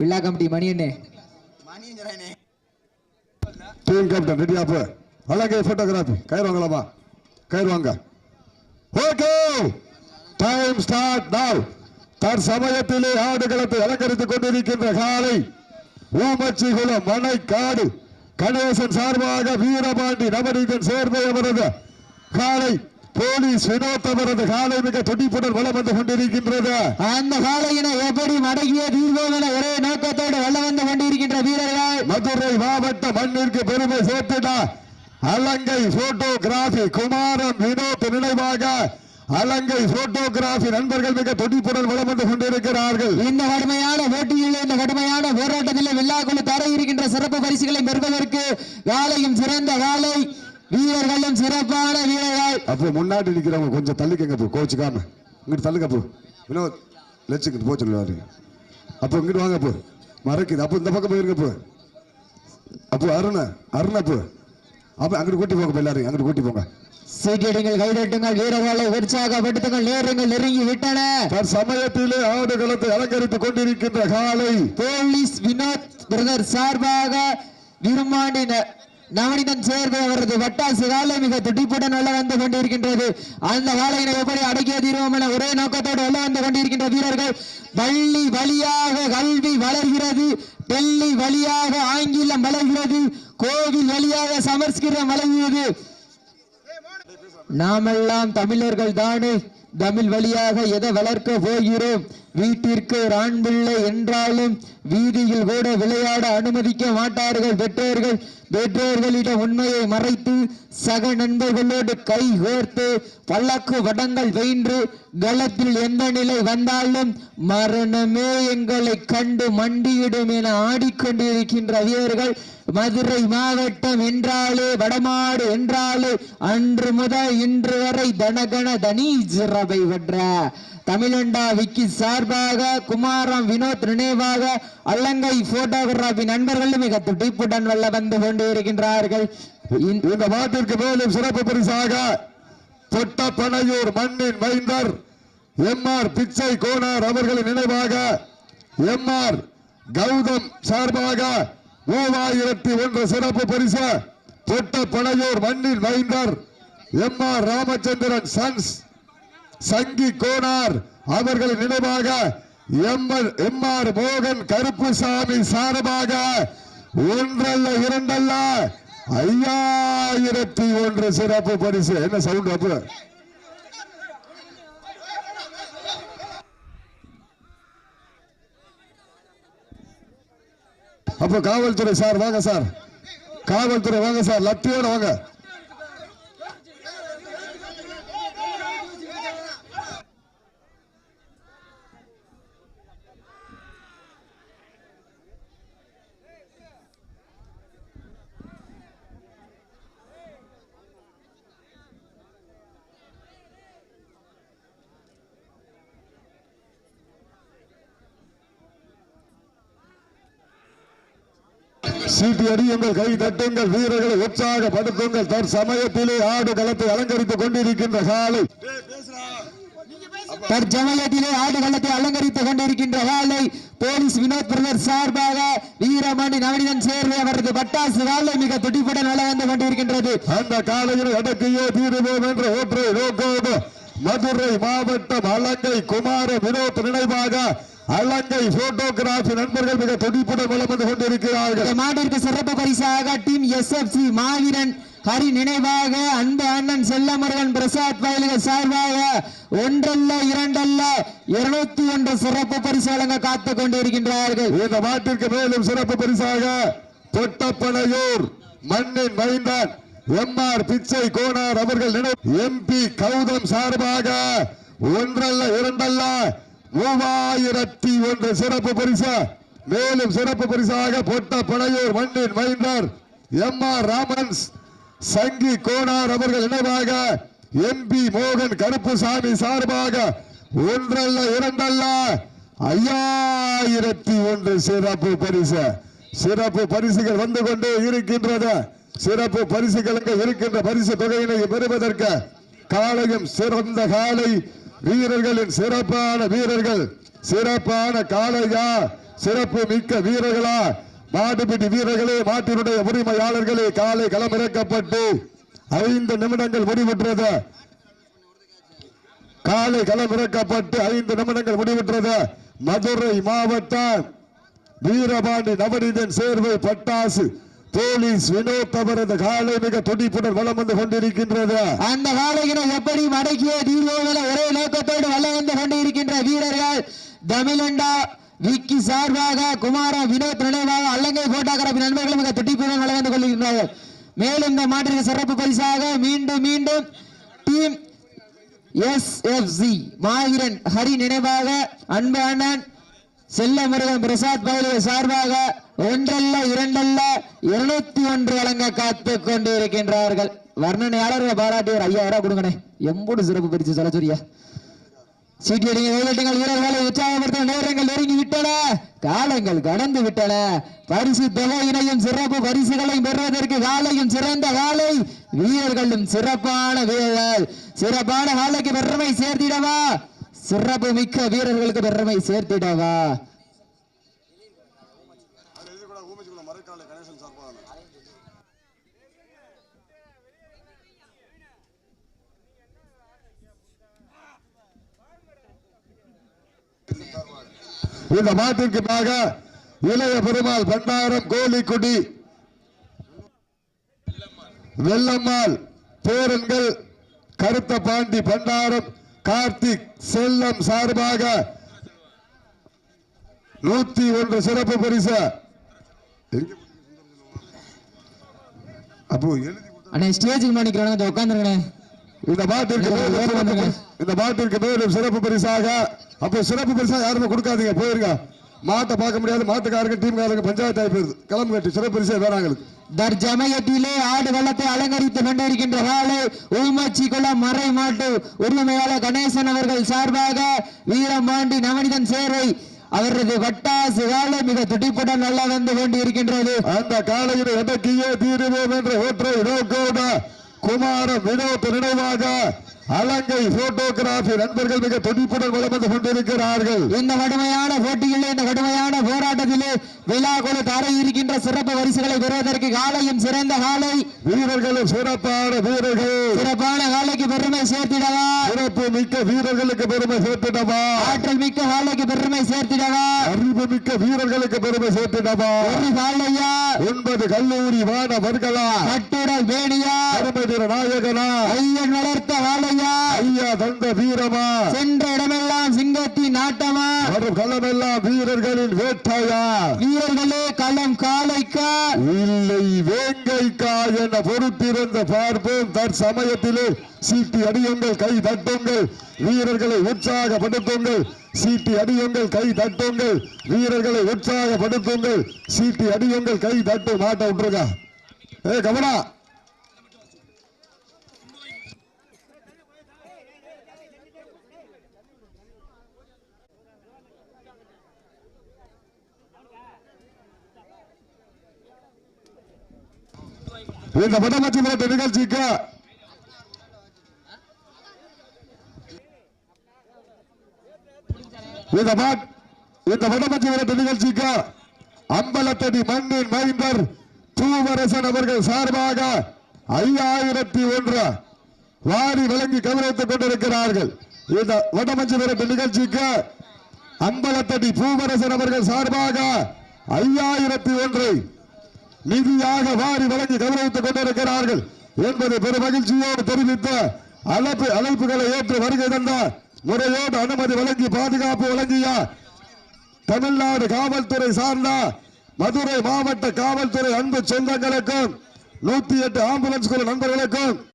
விழா கமிட்டி மணி என்ன team captain ready ஆப்பு அழகே போட்டோகிராஃபி கயிறு வாங்கலாமா? கயிறு வாங்க. ஓகே டைம் ஸ்டார்ட் நவ் தற்சமயத்திலே ஆடுகளத்தை அலங்கரித்துக் கொண்டிருக்கின்ற காலை ஊமச்சிகுளம் மனைக்காடு கணேசன் சார்பாக வீரபாண்டி நவநீதன் சேர்வை அவரது காலை போலீஸ் வினோத் அவரது காலை மிக துடிப்புடன் வளம் வந்து கொண்டிருக்கின்றது. அந்த காலையினை எப்படி மடங்கிய தீர்வோம் என ஒரே நோக்கத்தோடு வல்ல வந்து கொண்டிருக்கின்ற வீரர்கள்? மதுரை மாவட்ட மண்ணிற்கு பெருமை சேர்த்தினார் அலங்கை போட்டோகிராபி குமாரன் வினோத் நினைவாக அலங்கை போட்டோகிராபி நண்பர்கள் மிக துடிப்புடன் வளம் வந்து கொண்டிருக்கிறார்கள். இந்த கடுமையான போட்டியில் இந்த கடுமையான போராட்டத்தில் விழாக்குழு தர இருக்கின்ற சிறப்பு பரிசுகளை பெறுவதற்கு காலையும் சிறந்த காலை வீரர்களும் சிறப்பான வீரர்கள். அப்போ முன்னாடி நிக்கிறவங்க கொஞ்சம் தள்ளிக்கங்க போ கோச்சுக்காம. இங்கிட்டு தள்ளுங்க போ. வினோத் லட்சுக்கு போ சொல்லுவாரு. அப்போ இங்கிட்டு வாங்க போ. மறைக்குது. அப்போ இந்த பக்கம் போயிருங்க போ. அப்போ அருண அருண் அப்போ அப்போ அங்கிட்டு கூட்டி போங்க எல்லாரும் அங்கிட்டு கூட்டி போங்க. சீட்டிடுங்கள் கைதட்டுங்கள் வீரர்களை உற்சாகப்படுத்துங்கள் நேரங்கள் நெருங்கி விட்டன. சமயத்திலே ஆடுகளத்தை அலங்கரித்துக் கொண்டிருக்கின்ற காலை. போலீஸ் வினோத் பிரதர் சார்பாக விரும்மாண்டி ந- நவனிதன் சேர்ந்து அவரது வட்டாசு காலை மிக துடிப்புடன் உள்ள வந்து கொண்டிருக்கின்றது. அந்த காலையினை எப்படி அடக்கிய தீர்வோம் என ஒரே நோக்கத்தோடு உள்ள வந்து கொண்டிருக்கின்ற வீரர்கள் பள்ளி வழியாக கல்வி வளர்கிறது. டெல்லி வழியாக ஆங்கிலம் வளர்கிறது. கோவில் வழியாக சமஸ்கிருதம் வளர்கிறது. நாமெல்லாம் தமிழர்கள் தானே தமிழ் வழியாக எதை வளர்க்க போகிறோம்? வீட்டிற்கு ஒரு ஆண் பிள்ளை என்றாலும் வீதியில் கூட விளையாட அனுமதிக்க மாட்டார்கள். பெற்றோர்கள் பெற்றோர்களிடம் உண்மையை மறைத்து சக நண்பர்களோடு கை கோர்த்து பல்லக்கு வடங்கள் வென்று களத்தில் எந்த நிலை வந்தாலும் மரணமே எங்களை கண்டு மண்டியிடும் என ஆடிக்கொண்டிருக்கின்ற வீரர்கள் மதுரை மாவட்டம் என்றாலே வடமாடு என்றாலே அன்று முதல் இன்று வரை தனகன தனி சிறபை வென்ற தமிழண்டா விக்கி சார்பாக குமாரம் வினோத் நினைவாக அல்லங்கை போட்டோகிராபி நண்பர்களும் மிக துடிப்புடன் வெல்ல வந்து கொண்டிருக்கின்றார்கள். இந்த- இந்த மாட்டிற்கு மேலும் சிறப்பு பரிசாக தொட்டப்பனையூர் மண்ணின் மைந்தர் எம் ஆர் பிச்சை கோனார் அவர்களின் நினைவாக எம் ஆர் கௌதம் சார்பாக மூவாயிரத்தி ஒன்று சிறப்பு பரிசு தொட்டப்பனையூர் மண்ணின் மைந்தர் M R Ramachandran sons. Sangi Konar அவர்களின் நினைவாக எம்எல் எம் ஆர் மோகன் கருப்புசாமி சார்பாக ஒன்றல்ல இரண்டல்ல. ஐயாயிரத்தி ஒன்று சிறப்பு பரிசு. என்ன சவுண்ட் அப்போ? அப்ப காவல்துறை சார் வாங்க சார். காவல்துறை வாங்க சார். லத்தியோட வாங்க. சீட்டி அடியுங்கள் கை தட்டுங்கள் வீரர்களை உற்சாகப்படுத்துங்கள். தற்சமயத்திலே ஆடு களத்தை அலங்கரித்துக் கொண்டிருக்கின்ற காலை. தற்சமயத்திலே ஆடுகளத்தை அலங்கரித்துக் கொண்டிருக்கின்ற காலை. போலீஸ் வினோத் பிரதர் சார்பாக வீரமணி நவனிதன் சேர்வை அவரது பட்டாசு காலை மிக துடிப்புடன் வள வந்து கொண்டிருக்கின்றது. அந்த காலையில் அடக்கியே தீருவோம் என்ற ஒற்றை நோக்கோடு மதுரை மாவட்டம் அலங்கை குமார வினோத் நினைவாக அலங்கை போட்டோகிராபி நண்பர்கள் மிக துடிப்புடன் வளம் வந்து கொண்டிருக்கிறார்கள். இந்த மாட்டிற்கு சிறப்பு பரிசாக டீம் எஸ்எஃப்சி மாவீரன் ஹரி நினைவாக அன்பு அண்ணன் செல்லமுருகன் பிரசாத் வயலுகள் சார்பாக ஒன்றல்ல இரண்டல்ல இருநூத்தி ஒன்று சிறப்பு பரிசு வழங்க காத்துக் கொண்டிருக்கின்றார்கள். இந்த மாட்டிற்கு மேலும் சிறப்பு பரிசாக தொட்டப்பனையூர் மண்ணின் மைந்தன் எம் ஆர் பிச்சை கோனார் அவர்கள் நினைவு எம்பி கௌதம் சார்பாக ஒன்றல்ல இரண்டல்ல மூவாயிரத்தி ஒன்று சிறப்பு பரிசு. மேலும் சிறப்பு பரிசாக பொட்ட படையூர் மண்ணின் மைந்தர் எம் ஆர் ராமன்ஸ் சங்கி கோனார் அவர்கள் இணைவாக எம்பி மோகன் கருப்புசாமி சார்பாக ஒன்றல்ல இரண்டல்ல ஐயாயிரத்தி ஒன்று சிறப்பு பரிசு. சிறப்பு பரிசுகள் வந்து கொண்டே இருக்கின்றது. சிறப்பு பரிசுகளுக்கு இருக்கின்ற பரிசு தொகையினை பெறுவதற்கு காலையும் சிறந்த காலை வீரர்களின் சிறப்பான வீரர்கள் சிறப்பான காளையா சிறப்பு மிக்க வீரர்களா மாடுபிடி வீரர்களே மாட்டினுடைய உரிமையாளர்களே காலை களமிறக்கப்பட்டு ஐந்து நிமிடங்கள் முடிவுற்றது. காலை களமிறக்கப்பட்டு ஐந்து நிமிடங்கள் முடிவுற்றது. மதுரை மாவட்டம் வீரபாண்டி நவநீதன் சேர்வை பட்டாசு போலீஸ் வினோத் அவரது காலை மிக துடிப்புடன் வளம் வந்து கொண்டிருக்கின்றது. அந்த காலையினை எப்படி மடக்கிய தீர்வோவில ஒரே நோக்கத்தோடு வளம் வந்து கொண்டிருக்கின்ற வீரர்கள் தமிழண்டா விக்கி சார்பாக குமார வினோத் நினைவாக அல்லங்கை போட்டாக்கிற நண்பர்கள் மிக துடிப்புடன் வளம் வந்து கொண்டிருக்கிறார்கள் மேலும் இந்த மாற்றிற்கு சிறப்பு பரிசாக மீண்டும் மீண்டும் டீம் எஸ்எஃப்சி மாகிரன் ஹரி நினைவாக அன்பு அண்ணன் செல்ல முருகன் பிரசாத் பகுதியை சார்பாக ஒன்றல்ல இரண்டல்ல இருநூத்தி ஒன்று வழங்க காத்து கொண்டு இருக்கின்றார்கள் வர்ணனையாளர்கள் பாராட்டியவர் ஐயாயிரம் கொடுங்கண்ணே. எம்போடு சிறப்பு பரிசு சொல்ல சொல்லியா சீட்டியடிங்க வேலைட்டுங்கள் வீரர்களை உற்சாகப்படுத்த நேரங்கள் நெருங்கி விட்டன. காலங்கள் கடந்து விட்டன. பரிசு தொகையினையும் சிறப்பு பரிசுகளையும் பெறுவதற்கு காலையும் சிறந்த காலை. வீரர்களும் சிறப்பான வீரர்கள். சிறப்பான காலைக்கு பெருமை சேர்த்திடவா? சிறப்பு மிக்க வீரர்களுக்கு பெருமை சேர்த்திடவா? இந்த மாட்டிற்காக இளைய பெருமாள் பண்டாரம் கோழிக்குடி வெள்ளம்மாள் பேரன்கள் கருத்த பாண்டி பண்டாரம் கார்த்திக் செல்லம் சார்பாக நூத்தி ஒன்று சிறப்பு பரிசு. அப்போ அண்ணே ஸ்டேஜுக்கு முன்னாடி நிக்கிறவங்க உட்காந்துருங்கண்ணே இந்த பரிசு- இந்த மாட்டிற்கு மேலும் சிறப்பு பரிசாக. அப்போ சிறப்பு பரிசா யாருமே கொடுக்காதீங்க போயிருங்க. மாட்டை பார்க்க முடியாது மாட்டுக்காரங்க டீம்காரங்க பஞ்சாயத்து ஆகி போயிருது கிளம்பு கட்டி சிறப்பு பரிசே வேறாங்களுக்கு தற்சமயத்திலே ஆடு வளத்தை அலங்கரித்துக் கொண்டிருக்கின்ற காலை உள்மச்சி குளம் மறை மாட்டு உரிமையாளர் கணேசன் அவர்கள் சார்பாக வீரமாண்டி நவனிதன் சேரை அவரது வட்டாசு காலை மிக துடிப்புடன் நல்லா வந்து கொண்டிருக்கின்றது. அந்த காலையில் எதற்கையே தீருவோம் என்ற ஒற்றை நோக்கோட குமார வினோத் நினைவாக அலங்கை போட்டோகிராபி நண்பர்கள் மிக துடிப்புடன் வளம் வந்து கொண்டிருக்கிறார்கள். இந்த கடுமையான போட்டியிலே இந்த கடுமையான போராட்டத்திலே விழா குழு தர இருக்கின்ற சிறப்பு பரிசுகளை பெறுவதற்கு காலையும் சிறந்த காலை. வீரர்களும் சிறப்பான வீரர்கள். சிறப்பான காலைக்கு பெருமை சேர்த்திடவா? சிறப்பு மிக்க வீரர்களுக்கு பெருமை சேர்த்திடவா? ஆற்றல் மிக்க காலைக்கு பெருமை சேர்த்திடவா? அறிவு மிக்க வீரர்களுக்கு பெருமை சேர்த்திடவா? ஒரு காலையா ஒன்பது கல்லூரி மாணவர்களா? கட்டுடல் வேணியா அருமதிர நாயகனா? ஐயன் வளர்த்த காலையா ஐயா தந்த வீரமா? சென்ற இடமெல்லாம் சிங்கத்தின் நாட்டமா? வரும் களமெல்லாம் வீரர்களின் வேட்டையா? வீரர்களே களம் காலைக்கா? இல்லை வேங்கைக்கா என பொறுத்திருந்த பார்ப்போம் தற்சமயத்திலே. சீட்டி அடியுங்கள் கை தட்டுங்கள். வீரர்களை உற்சாகப்படுத்துங்கள். சீட்டி அடியுங்கள் கை தட்டுங்கள். வீரர்களை உற்சாகப்படுத்துங்கள். சீட்டி அடியுங்கள் கை தட்டு மாட்ட விட்டுருங்க. ஏ கவனா இந்த வடமச்சி போட்ட நிகழ்ச்சிக்கு இந்த இந்த வடமச்சி விரட்டு நிகழ்ச்சிக்கு அம்பலத்தடி மண்ணின் மைந்தர் பூவரசன் அவர்கள் சார்பாக ஐயாயிரத்தி ஒன்று வாரி வழங்கி கௌரவித்துக் கொண்டிருக்கிறார்கள். இந்த வடமஞ்சி விரட்டு நிகழ்ச்சிக்கு அம்பலத்தடி பூவரசன் அவர்கள் சார்பாக ஐயாயிரத்தி ஒன்றை நிதியாக வாரி வழங்கி கௌரவித்துக் கொண்டிருக்கிறார்கள். என்பதை பெரும் மகிழ்ச்சியோடு தெரிவித்து அழைப்பு அழைப்புகளை ஏற்று வருகை தந்தார் முறையோடு அனுமதி வழங்கி பாதுகாப்பு வழங்கிய தமிழ்நாடு காவல்துறை சார்ந்த மதுரை மாவட்ட காவல்துறை அன்பு சொந்தங்களுக்கும் நூத்தி எட்டு ஆம்புலன்ஸ் குழு நண்பர்களுக்கும்